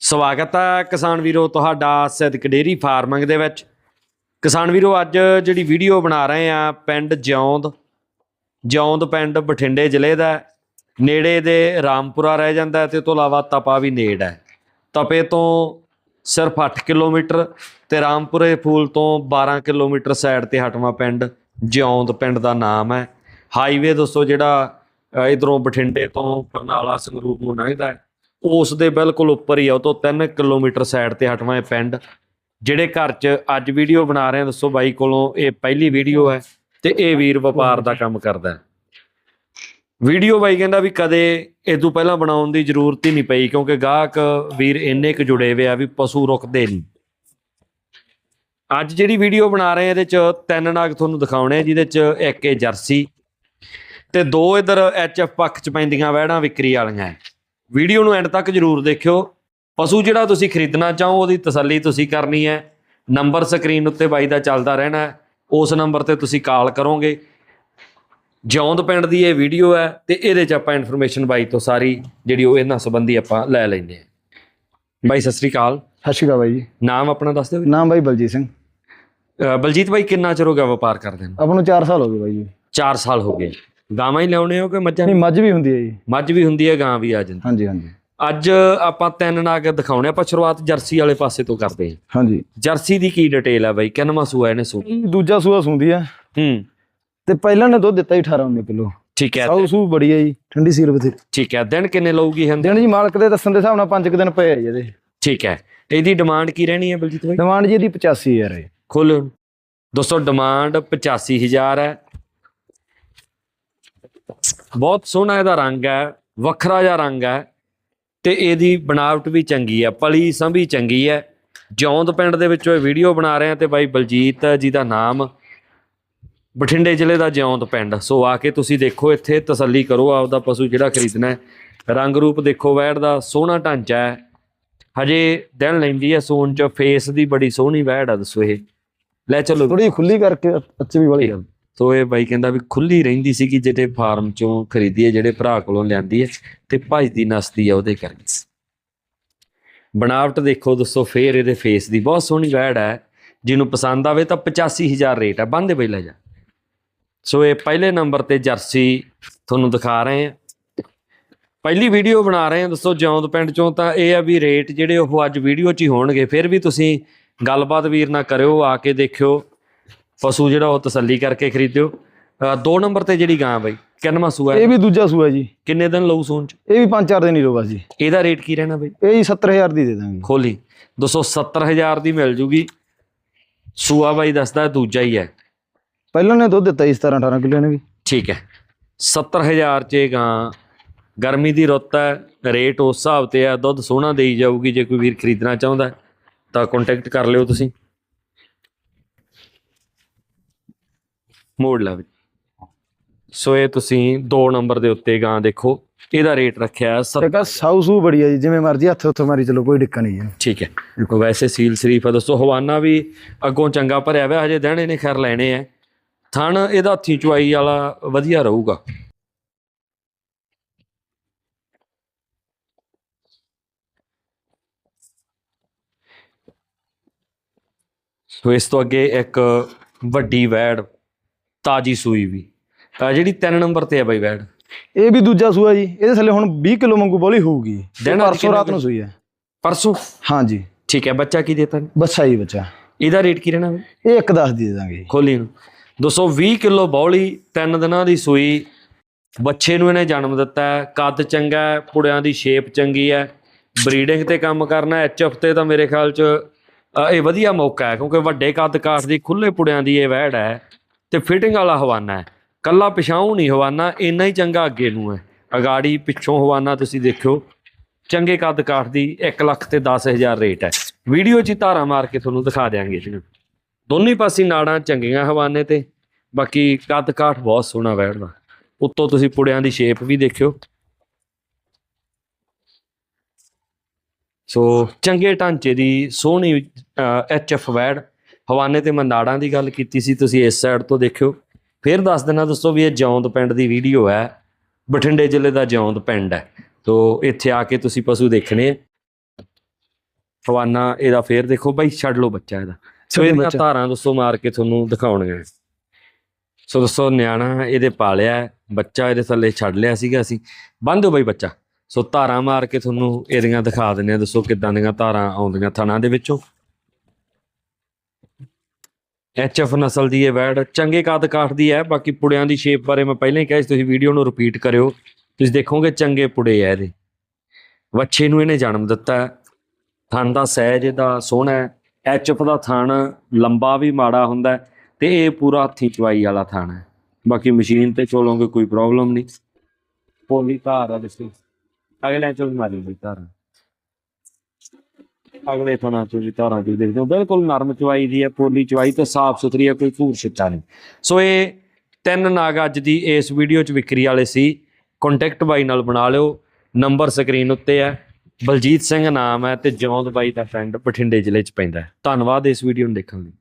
ਸਵਾਗਤ ਹੈ ਕਿਸਾਨ ਵੀਰੋ ਤੁਹਾਡਾ ਸਿੱਧਕ ਡੇਰੀ ਫਾਰਮਿੰਗ ਦੇ ਵਿੱਚ। ਕਿਸਾਨ ਵੀਰੋ, ਅੱਜ ਜਿਹੜੀ ਵੀਡੀਓ ਬਣਾ ਰਹੇ ਆ ਪਿੰਡ ਜਿਉਂਦ ਜਿਉਂਦ ਪਿੰਡ ਬਠਿੰਡੇ ਜ਼ਿਲ੍ਹੇ ਦਾ ਨੇੜੇ ਦੇ ਰਾਮਪੁਰਾ ਰਹਿ ਜਾਂਦਾ ਹੈ ਤੇ ਤੋਂ ਇਲਾਵਾ ਤਪਾ ਵੀ ਨੇੜ ਹੈ। ਤਪੇ ਤੋਂ ਸਿਰਫ 8 ਕਿਲੋਮੀਟਰ ਤੇ ਰਾਮਪੁਰੇ ਫੂਲ ਤੋਂ 12 ਕਿਲੋਮੀਟਰ ਸਾਈਡ ਤੇ ਹਟਵਾ ਪਿੰਡ ਜਿਉਂਦ ਪਿੰਡ ਦਾ ਨਾਮ ਹੈ। ਹਾਈਵੇ ਦੋਸਤੋ ਜਿਹੜਾ ਇਧਰੋਂ ਬਠਿੰਡੇ ਤੋਂ ਬਰਨਾਲਾ ਸੰਗਰੂਰ ਨੂੰ ਲੰਘਦਾ ਹੈ। ਉਸ ਦੇ ਬਿਲਕੁਲ ਉੱਪਰ ਹੀ ਆ, ਉਹ ਤੋਂ 3 ਕਿਲੋਮੀਟਰ ਸਾਈਡ ਤੇ ਹਟਵਾਂ ਇਹ ਪਿੰਡ। ਜਿਹੜੇ ਘਰ 'ਚ ਅੱਜ ਵੀਡੀਓ ਬਣਾ ਰਹੇ ਹਾਂ ਦੱਸੋ ਬਾਈ ਕੋਲੋਂ ਇਹ ਪਹਿਲੀ ਵੀਡੀਓ ਹੈ ਤੇ ਇਹ ਵੀਰ ਵਪਾਰ ਦਾ ਕੰਮ ਕਰਦਾ ਹੈ। ਵੀਡੀਓ ਬਾਈ ਕਹਿੰਦਾ ਵੀ ਕਦੇ ਇਹ ਤੋਂ ਪਹਿਲਾਂ ਬਣਾਉਣ ਦੀ ਜ਼ਰੂਰਤ ਹੀ ਨਹੀਂ ਪਈ, ਕਿਉਂਕਿ ਗਾਹਕ ਵੀਰ ਇੰਨੇ ਕੁ ਜੁੜੇ ਹੋਏ ਆ ਵੀ ਪਸ਼ੂ ਰੁਕਦੇ ਨਹੀਂ। ਅੱਜ ਜਿਹੜੀ ਵੀਡੀਓ ਬਣਾ ਰਹੇ ਆ, ਇਹਦੇ 'ਚ ਤਿੰਨ ਨਾਗ ਤੁਹਾਨੂੰ ਦਿਖਾਉਣੇ ਆ, ਜਿਹਦੇ 'ਚ ਇੱਕ ਇਹ ਜਰਸੀ ਤੇ ਦੋ ਇਧਰ ਐਚਐਫ ਪੱਖ 'ਚ ਪੈਂਦੀਆਂ ਵਹਿੜਾਂ ਵਿਕਰੀ ਵਾਲੀਆਂ ਵੀਡੀਓ ਨੂੰ ਐਂਡ ਤੱਕ ਜਰੂਰ ਦੇਖਿਓ। ਪਸ਼ੂ ਜਿਹੜਾ ਤੁਸੀਂ ਖਰੀਦਣਾ ਚਾਹੋ ਉਹਦੀ ਤਸੱਲੀ ਤੁਸੀਂ ਕਰਨੀ ਹੈ। ਨੰਬਰ ਸਕਰੀਨ ਉੱਤੇ ਬਾਈ ਦਾ ਚੱਲਦਾ ਰਹਿਣਾ ਹੈ। ਉਸ ਨੰਬਰ ਤੇ ਤੁਸੀਂ ਕਾਲ ਕਰੋਗੇ। ਜਿਉਂਦ ਪਿੰਡ ਦੀ ਇਹ ਵੀਡੀਓ ਹੈ ਤੇ ਇਹਦੇ 'ਚ ਆਪਾਂ ਇਨਫੋਰਮੇਸ਼ਨ ਬਾਈ ਤੋਂ ਸਾਰੀ ਜਿਹੜੀ ਉਹ ਇਹਨਾਂ ਸੰਬੰਧੀ ਆਪਾਂ ਲੈ ਲੈਂਦੇ ਹਾਂ। ਬਾਈ ਸਤਿ ਸ੍ਰੀ ਅਕਾਲ। ਸਤਿ ਸ਼੍ਰੀ ਅਕਾਲ ਬਾਈ ਜੀ। ਨਾਮ ਆਪਣਾ ਦੱਸ ਦਿਓ। ਨਾਮ ਬਾਈ ਬਲਜੀਤ ਸਿੰਘ। ਬਲਜੀਤ ਬਾਈ ਕਿੰਨਾ ਚਿਰ ਹੋ ਗਿਆ ਵਪਾਰ ਕਰਦੇ ਨੂੰ? ਆਪਾਂ ਨੂੰ 4 ਸਾਲ ਹੋ ਗਏ ਬਾਈ ਜੀ। 4 ਸਾਲ ਹੋ ਗਏ। ਗਾਵਾਂ ਹੀ ਲਿਆਉਣੇ ਹੋ ਕਿ ਮੱਝਾਂ? ਨਹੀਂ ਮੱਝ ਵੀ ਹੁੰਦੀ ਹੈ ਜੀ। ਮੱਝ ਵੀ ਹੁੰਦੀ ਹੈ ਗਾਂ ਵੀ ਆ ਜਾਂਦੀ। ਹਾਂਜੀ ਹਾਂਜੀ। ਅੱਜ ਆਪਾਂ ਤਿੰਨ ਨਾਗ ਦਿਖਾਉਣੇ ਆਪਾਂ ਸ਼ੁਰੂਆਤ ਜਰਸੀ ਵਾਲੇ ਪਾਸੇ ਤੋਂ ਕਰਦੇ ਹਾਂ। ਹਾਂਜੀ। ਜਰਸੀ ਦੀ ਕੀ ਡਿਟੇਲ ਹੈ ਬਾਈ? ਕਿੰਨਵਾਂ ਸੂਆ ਇਹਨੇ ਸੂ ਦੂਜਾ ਸੂਆ ਸੁੰਦੀ ਆ। ਹੂੰ। ਤੇ ਪਹਿਲਾਂ ਨੇ ਦੁੱਧ ਦਿੱਤਾ ਹੀ 18 19 ਕਿਲੋ। ਠੀਕ ਹੈ। ਸਾਊ ਸੂ ਬੜੀ ਹੈ ਜੀ ਠੰਡੀ ਸੀਲ ਬਥੇਰੀ ਠੀਕ ਹੈ। ਦਿਨ ਕਿੰਨੇ ਲਊਗੀ ਹੰਦੇ ਦਿਨ ਜੀ ਮਾਲਕ ਦੇ ਦੱਸਣ ਦੇ ਹਿਸਾਬ ਨਾਲ 5 ਦਿਨ ਪਏ ਆ ਜੀ ਇਹਦੇ। ਠੀਕ ਹੈ। ਇਹਦੀ ਡਿਮਾਂਡ ਕੀ ਰਹਿਣੀ ਹੈ ਬਲਜੀਤ ਬਾਈ? ਡਿਮਾਂਡ ਜੀ ਇਹਦੀ 85000 ਹੈ। ਖੋਲੋ। ਦੋਸਤੋ ਡਿਮਾਂਡ 85000 ਹੈ। ਬਹੁਤ ਸੋਹਣਾ ਇਹਦਾ ਰੰਗ ਹੈ, ਵੱਖਰਾ ਜਿਹਾ ਰੰਗ ਹੈ ਤੇ ਇਹਦੀ ਬਣਾਵਟ ਵੀ ਚੰਗੀ ਹੈ, ਪਲੀ ਸੰਭੀ ਚੰਗੀ ਹੈ। ਜੌਂਦ ਪਿੰਡ ਦੇ ਵਿੱਚੋਂ ਇਹ ਵੀਡੀਓ ਬਣਾ ਰਹੇ ਆ ਤੇ ਬਾਈ ਬਲਜੀਤ ਜੀ ਦਾ ਨਾਮ ਬਠਿੰਡੇ ਜ਼ਿਲ੍ਹੇ ਦਾ ਜਿਉਂਦ ਪਿੰਡ। ਸੋ ਆ ਕੇ ਤੁਸੀਂ ਦੇਖੋ, ਇੱਥੇ ਤਸੱਲੀ ਕਰੋ, ਆਪਦਾ ਪਸ਼ੂ ਜਿਹੜਾ ਖਰੀਦਣਾ ਹੈ। ਰੰਗ ਰੂਪ ਦੇਖੋ ਵੈੜ ਦਾ ਸੋਹਣਾ ਢਾਂਚਾ ਹੈ। ਹਜੇ ਦਿਨ ਲੈਂਦੀ ਹੈ ਸੋਨ ਚ, ਫੇਸ ਦੀ ਬੜੀ ਸੋਹਣੀ ਵੈੜ ਆ, ਦੱਸੋ ਇਹ। ਲੈ ਚਲੋ। ਥੋੜੀ ਖੁੱਲੀ ਕਰਕੇ ਅੱਛੀ ਵੀ ਵਾਲੀ ਆ। ਸੋ ਇਹ ਬਾਈ ਕਹਿੰਦਾ ਵੀ ਖੁੱਲੀ ਰਹਿੰਦੀ ਸੀਗੀ ਜਿਹੜੇ ਫਾਰਮ ਚੋਂ ਖਰੀਦੀ ਹੈ, ਜਿਹੜੇ ਭਰਾ ਕੋਲੋਂ ਲਿਆਂਦੀ ਹੈ ਤੇ ਭਜਦੀ ਨਸਦੀ ਆ ਉਹਦੇ ਕਰਕੇ ਬਣਾਵਟ ਦੇਖੋ ਦੋਸਤੋ ਫੇਰ ਇਹਦੇ ਫੇਸ ਦੀ ਬਹੁਤ ਸੋਹਣੀ ਵੈੜ ਹੈ। ਜਿਹਨੂੰ ਪਸੰਦ ਆਵੇ ਤਾਂ 85000 ਰੇਟ ਹੈ ਬੰਦੇ ਬਈ ਲੈ ਜਾ। ਸੋ ਇਹ ਪਹਿਲੇ ਨੰਬਰ ਤੇ ਜਰਸੀ ਤੁਹਾਨੂੰ ਦਿਖਾ ਰਹੇ ਹਾਂ। ਪਹਿਲੀ ਵੀਡੀਓ ਬਣਾ ਰਹੇ ਹਾਂ ਦੋਸਤੋ ਜੌਂਦ ਪਿੰਡ ਚੋਂ ਤਾਂ ਇਹ ਆ ਵੀ ਰੇਟ ਜਿਹੜੇ ਉਹ ਅੱਜ ਵੀਡੀਓ 'ਚ ਹੀ ਹੋਣਗੇ, ਫਿਰ ਵੀ ਤੁਸੀਂ ਗੱਲਬਾਤ ਵੀਰ ਨਾਲ ਕਰਿਓ, ਆ ਕੇ ਦੇਖਿਓ। ਪਸ਼ੂ ਜਿਹੜਾ ਉਹ ਤਸੱਲੀ ਕਰਕੇ ਖਰੀਦਿਓ। ਦੋ ਨੰਬਰ ਤੇ ਜਿਹੜੀ ਗਾਂ ਬਈ ਕਿੰਨਵਾਂ ਸੂਆ ਇਹ ਵੀ ਦੂਜਾ ਸੂਆ ਜੀ। ਕਿੰਨੇ ਦਿਨ ਲਊ ਸੂਣ ਚ? ਇਹ ਵੀ 5-4 ਦਿਨ ਹੀ ਰੋ ਬਸ ਜੀ। ਇਹਦਾ ਰੇਟ ਕੀ ਰਹਿਣਾ ਬਈ? ਇਹ ਜੀ 70000 ਦੀ ਦੇ ਦਾਂਗੇ। ਖੋਲੀ। 270000 ਦੀ ਮਿਲ ਜੂਗੀ। ਸੂਆ ਬਾਈ ਦੱਸਦਾ ਦੂਜਾ ਹੀ ਹੈ। ਪਹਿਲਾਂ ਨੇ ਦੁੱਧ ਦਿੱਤਾ ਜੀ 17-18 ਕਿਲੋ ਨੇ ਵੀ। ਠੀਕ ਹੈ। 70000 ਚ ਇਹ ਗਾਂ ਗਰਮੀ ਦੀ ਰੁੱਤ ਹੈ ਰੇਟ ਉਸ ਹਿਸਾਬ ਤੇ ਆ ਦੁੱਧ ਸੋਹਣਾ ਦੇਈ ਜਾਊਗੀ ਜੇ ਕੋਈ ਵੀਰ ਖਰੀਦਣਾ ਚਾਹੁੰਦਾ ਤਾਂ ਕੰਟੈਕਟ ਕਰ ਲਿਓ ਤੁਸੀਂ। ਮੋੜ ਲਾ ਵੀ। ਸੋ ਇਹ ਤੁਸੀਂ 2 ਨੰਬਰ ਦੇ ਉੱਤੇ ਗਾਂ ਦੇਖੋ ਇਹਦਾ ਰੇਟ ਰੱਖਿਆ ਹੈ ਸੱਤ- ਇੱਕ ਆਹ ਸਾਊ ਸੂ ਬੜੀ ਹੈ ਜੀ ਜਿਵੇਂ ਮਰਜ਼ੀ ਹੱਥ ਉੱਥੇ ਮਾਰੀ ਚਲੋ ਕੋਈ ਦਿੱਕਤ ਨਹੀਂ ਜੀ ਠੀਕ ਹੈ। ਵੈਸੇ ਸੀਲ ਸ਼ਰੀਫ ਆ ਦੋਸਤੋ ਹਵਾਨਾ ਵੀ ਅੱਗੋਂ ਚੰਗਾ ਭਰਿਆ ਹੋਇਆ ਹਜੇ ਦਿਨ ਇਹਨੇ ਖੈਰ ਲੈਣੇ ਆ। ਥਣ ਇਹਦਾ ਹੱਥੀ ਚੁਆਈ ਵਾਲਾ ਵਧੀਆ ਰਹੂਗਾ। ਸੋ ਇਸ ਤੋਂ ਅੱਗੇ ਇੱਕ ਵੱਡੀ ਵੈੜ ਤਾਜੀ ਸੂਈ ਵੀ। ਤਾਂ ਜਿਹੜੀ 3 ਨੰਬਰ ਤੇ ਹੈ ਬਾਈ ਵੈੜ ਇਹ ਵੀ ਦੂਜਾ ਸੂਆ ਜੀ। ਇਹਦੇ ਥੱਲੇ ਹੁਣ 20 ਕਿਲੋ ਵਾਂਗੂ ਬੋਲੀ ਹੋਊਗੀ। ਦਿਨ ਪਰਸੋਂ ਰਾਤ ਨੂੰ ਸੂਈ ਹੈ। ਪਰਸੋਂ? ਹਾਂਜੀ। ਠੀਕ ਹੈ ਬੱਚਾ ਕੀ ਦੇਤਾ? ਬੱਚਾ ਜੀ ਬੱਚਾ। ਇਹਦਾ ਰੇਟ ਕੀ ਰਹਿਣਾ ਇਹ ਇੱਕ ਦੱਸ ਦੀ ਦੇ ਦਾਂਗੇ। ਖੋਲੀ ਨੂੰ। 220 ਕਿਲੋ ਬੌਲੀ ਤਿੰਨ ਦਿਨਾਂ ਦੀ ਸੂਈ। ਬੱਚੇ ਨੂੰ ਇਹਨੇ ਜਨਮ ਦਿੱਤਾ ਹੈ। ਕੱਦ ਚੰਗਾ ਹੈ ਪੁੜਿਆਂ ਦੀ ਸ਼ੇਪ ਚੰਗੀ ਹੈ। ਬਰੀਡਿੰਗ ਤੇ ਕੰਮ ਕਰਨਾ ਐਚਐਫ ਤੇ ਤਾਂ ਮੇਰੇ ਖਿਆਲ ਚ ਇਹ ਵਧੀਆ ਮੌਕਾ ਹੈ। ਕਿਉਂਕਿ ਵੱਡੇ ਕੱਦ ਕਾਠ ਦੀ ਖੁੱਲੇ ਪੁੜਿਆਂ ਦੀ ਇਹ ਵਹਿੜ ਹੈ। ਤੇ ਫਿਟਿੰਗ ਵਾਲਾ ਹਵਾਨਾ ਹੈ। ਕੱਲਾ ਪਿਛਾਉਂ ਨਹੀਂ ਹਵਾਨਾ, ਇੰਨਾ ਹੀ ਚੰਗਾ ਅੱਗੇ ਨੂੰ ਹੈ। ਅਗਾੜੀ ਪਿੱਛੋਂ ਹਵਾਨਾ ਤੁਸੀਂ ਦੇਖਿਓ, ਚੰਗੇ ਕੱਦ ਕਾਠ ਦੀ 1 ਲੱਖ ਤੇ 10000 ਰੇਟ ਹੈ। ਵੀਡੀਓ 'ਚ ਹੀ ਧਾਰਾ ਮਾਰ ਕੇ ਤੁਹਾਨੂੰ ਦਿਖਾ ਦਿਆਂਗੇ ਇਹਨੂੰ ਦੋਨੇ ਪਾਸੇ ਨਾੜਾਂ ਚੰਗੀਆਂ ਹਵਾਨੇ ਤੇ, ਬਾਕੀ ਕੱਦ ਕਾਠ ਬਹੁਤ ਸੋਹਣਾ ਬੈਠਦਾ ਉੱਤੋਂ ਤੁਸੀਂ ਪੁੜਿਆਂ ਦੀ ਸ਼ੇਪ ਵੀ ਦੇਖਿਓ। ਸੋ ਚੰਗੇ ਢਾਂਚੇ ਦੀ ਸੋਹਣੀ ਐਚਐਫ ਵੈੜ ਹਵਾਨੇ ਤੇ ਮੰਦਾੜਾਂ ਦੀ ਗੱਲ ਕੀਤੀ ਸੀ ਤੁਸੀਂ ਇਸ ਸਾਈਡ ਤੋਂ ਦੇਖਿਓ। ਫਿਰ ਦੱਸ ਦੇਣਾ ਦੋਸਤੋ ਵੀ ਇਹ ਜੌਂਦ ਪਿੰਡ ਦੀ ਵੀਡੀਓ ਹੈ। ਬਠਿੰਡੇ ਜ਼ਿਲ੍ਹੇ ਦਾ ਜੌਂਦ ਪਿੰਡ ਹੈ। ਤੋ ਇੱਥੇ ਆ ਕੇ ਤੁਸੀਂ ਪਸ਼ੂ ਦੇਖਣੇ ਹਵਾਨਾ ਇਹਦਾ ਫੇਰ ਦੇਖੋ ਬਾਈ ਛੱਡ ਲਓ ਬੱਚਾ ਇਹਦਾ। ਸੋ ਬੱਚਾ। ਧਾਰਾਂ ਦੋਸਤੋ ਮਾਰ ਕੇ ਤੁਹਾਨੂੰ ਦਿਖਾਉਣਗੇ। ਸੋ ਦੋਸਤੋ ਨਿਆਣਾ ਇਹਦੇ ਪਾਲਿਆ ਹੈ, ਬੱਚਾ ਇਹਦੇ ਥੱਲੇ ਛੱਡ ਲਿਆ ਸੀਗਾ ਅਸੀਂ। ਬੰਨ ਦਿਓ ਬਾਈ ਬੱਚਾ। ਸੋ ਧਾਰਾਂ ਮਾਰ ਕੇ ਤੁਹਾਨੂੰ ਇਹਦੀਆਂ ਦਿਖਾ ਦਿੰਦੇ ਆ। ਦੱਸੋ ਕਿੱਦਾਂ ਦੀਆਂ ਧਾਰਾਂ ਆਉਂਦੀਆਂ ਥਣਾ ਦੇ ਵਿੱਚੋਂ। ਐਚਐਫ ਨਸਲ ਦੀ ਇਹ ਵੈੜ ਚੰਗੇ ਕਾਦ ਕਾਠ ਦੀ ਹੈ, ਬਾਕੀ ਪੁੜਿਆਂ ਦੀ ਸ਼ੇਪ ਬਾਰੇ ਮੈਂ ਪਹਿਲਾਂ ਹੀ ਕਿਹਾ ਸੀ, ਤੁਸੀਂ ਵੀਡੀਓ ਨੂੰ ਰਿਪੀਟ ਕਰਿਓ। ਤੁਸੀਂ ਦੇਖੋਗੇ ਚੰਗੇ ਪੁੜੇ ਆ ਇਹਦੇ। ਵੱਛੇ ਨੂੰ ਇਹਨੇ ਜਨਮ ਦਿੱਤਾ ਹੈ। ਥਣ ਦਾ ਸਹਿਜ ਇਹਦਾ ਸੋਹਣਾ ਹੈ। ਐਚਐਫ ਦਾ ਥਣ ਲੰਬਾ ਵੀ ਮਾੜਾ ਹੁੰਦਾ ਹੈ ਤੇ ਇਹ ਪੂਰਾ ਹੱਥੀ ਚਵਾਈ ਵਾਲਾ ਥਣ ਹੈ। ਬਾਕੀ ਮਸ਼ੀਨ ਤੇ ਚੋਲੋਗੇ ਕੋਈ ਪ੍ਰੋਬਲਮ ਨਹੀਂ। ਪੋਲੀ ਧਾਰ ਆ ਦੇਖੋ। ਅਗਲੇ ਚੋਂ ਵੀ ਮਾਰੀ ਹੋਈ ਧਾਰ। ਅਗਲੇ ਥਣਾ ਚੋਂ ਵੀ ਧਾਰਾਂ ਜੀ ਦੇਖਦੇ ਹੋ। ਬਿਲਕੁਲ ਨਰਮ ਚਵਾਈ ਦੀ ਹੈ ਪੋਲੀ ਚਵਾਈ ਤੇ ਸਾਫ਼ ਸੁਥਰੀ ਹੈ, ਕੋਈ ਭੂਰ ਛਿੱਟਾ ਨਹੀਂ। ਸੋ ਇਹ ਤਿੰਨ ਨਾਗ ਅੱਜ ਦੀ ਇਸ ਵੀਡੀਓ ਚ ਵਿਕਰੀ ਵਾਲੇ ਸੀ। ਕੰਟੈਕਟ ਬਾਈ ਨਾਲ ਬਣਾ ਲਿਓ। ਨੰਬਰ ਸਕਰੀਨ ਉੱਤੇ ਹੈ। ਬਲਜੀਤ ਸਿੰਘ ਨਾਮ ਹੈ ਤੇ ਜੌਂਦ ਬਾਈ ਦਾ ਫਰੈਂਡ ਬਠਿੰਡੇ ਜ਼ਿਲ੍ਹੇ ਚ ਪੈਂਦਾ ਹੈ। ਧੰਨਵਾਦ ਇਸ ਵੀਡੀਓ ਨੂੰ ਦੇਖਣ ਲਈ।